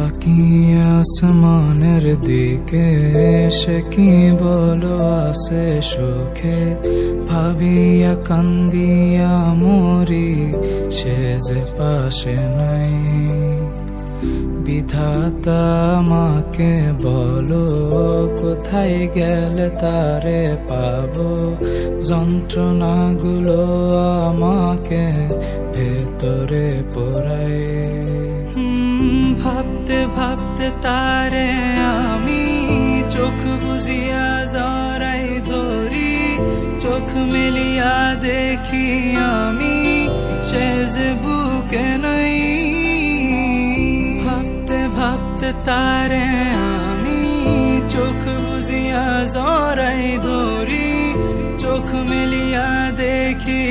তাকিয়ে আসমানের দিকে, সে কি বলো আসে সুখে? ভাবিয়া কান্দিয়া মরি, সে যে পাশে নাই। বিধাতা আমাকে বলো, কোথায় গেলে তারে পাবো? যন্ত্রণাগুলো আমাকে ভেতরে পোড়ায়। ভাবতে ভাবতে তারে আমি চোখ বুঝিয়া জরাই ধরি, চোখ মেলিয়া দেখি আমি যে বুকে নাই। ভাবতে ভাবতে তারে আমি চোখ বুঝিয়া জরাই ধরি, চোখ মেলিয়া দেখি